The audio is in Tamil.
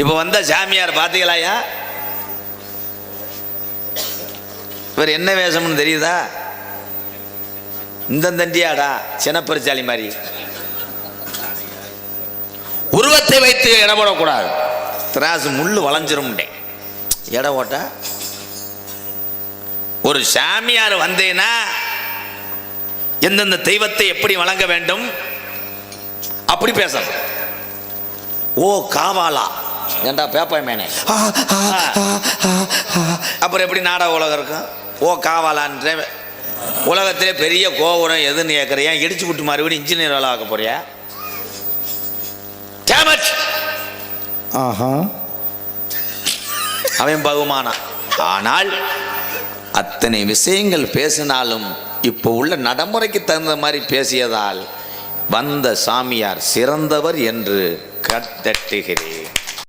இப்போ வந்த சாமியார் பார்த்தீங்களாயா இவர் என்ன வேஷம்னு தெரியுதா? இந்த தண்டியாடா சினப்பரிச்சாலி மாதிரி. உருவத்தை வைத்து இடப்படக்கூடாது திராசு முள்ளு வளைஞ்சிரும்டேன் இடம் ஓட்டா ஒரு சாமியார் வந்தேன்னா எந்தெந்த தெய்வத்தை எப்படி வழங்க வேண்டும்? அப்படி பேசணும். ஓ காவாலா. ஏண்டா பேப்பாய் மேனே? அப்புறம் எப்படி நாடக உலகம் இருக்கும் ஓ காவாலான்ற. உலகத்திலே பெரிய கோபுரம் எதுன்னு கேட்குறியா இடிச்சு விட்டு மறுபடியும் இன்ஜினியர் வேலை ஆக்க போறியா? It! ஆஹா. அவன் பகுமானான் ஆனால் அத்தனை விஷயங்கள் பேசினாலும் இப்போ உள்ள நடைமுறைக்கு தகுந்த மாதிரி பேசியதால் வந்த சாமியார் சிறந்தவர் என்று கட்டட்டுகிறேன்.